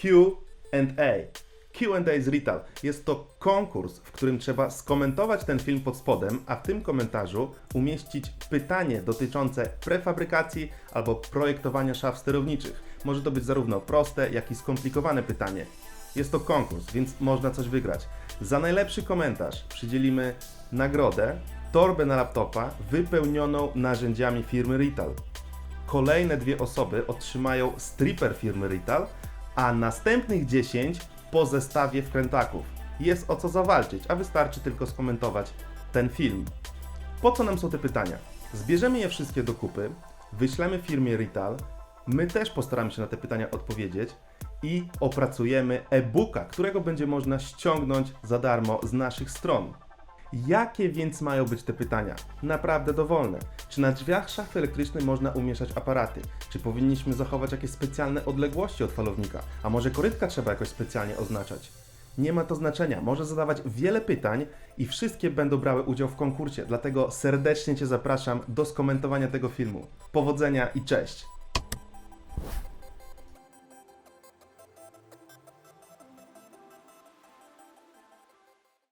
Q&A. Q&A z Retail. Jest to konkurs, w którym trzeba skomentować ten film pod spodem, a w tym komentarzu umieścić pytanie dotyczące prefabrykacji albo projektowania szaf sterowniczych. Może to być zarówno proste, jak i skomplikowane pytanie. Jest to konkurs, więc można coś wygrać. Za najlepszy komentarz przydzielimy nagrodę, torbę na laptopa wypełnioną narzędziami firmy Retail. Kolejne dwie osoby otrzymają stripper firmy Retail, a następnych 10 po zestawie wkrętaków. Jest o co zawalczyć, a wystarczy tylko skomentować ten film. Po co nam są te pytania? Zbierzemy je wszystkie do kupy, wyślemy firmie Retail, my też postaramy się na te pytania odpowiedzieć i opracujemy e-booka, którego będzie można ściągnąć za darmo z naszych stron. Jakie więc mają być te pytania? Naprawdę dowolne. Czy na drzwiach szafy elektrycznej można umieszczać aparaty? Czy powinniśmy zachować jakieś specjalne odległości od falownika? A może korytka trzeba jakoś specjalnie oznaczać? Nie ma to znaczenia. Możesz zadawać wiele pytań i wszystkie będą brały udział w konkursie. Dlatego serdecznie Cię zapraszam do skomentowania tego filmu. Powodzenia i cześć!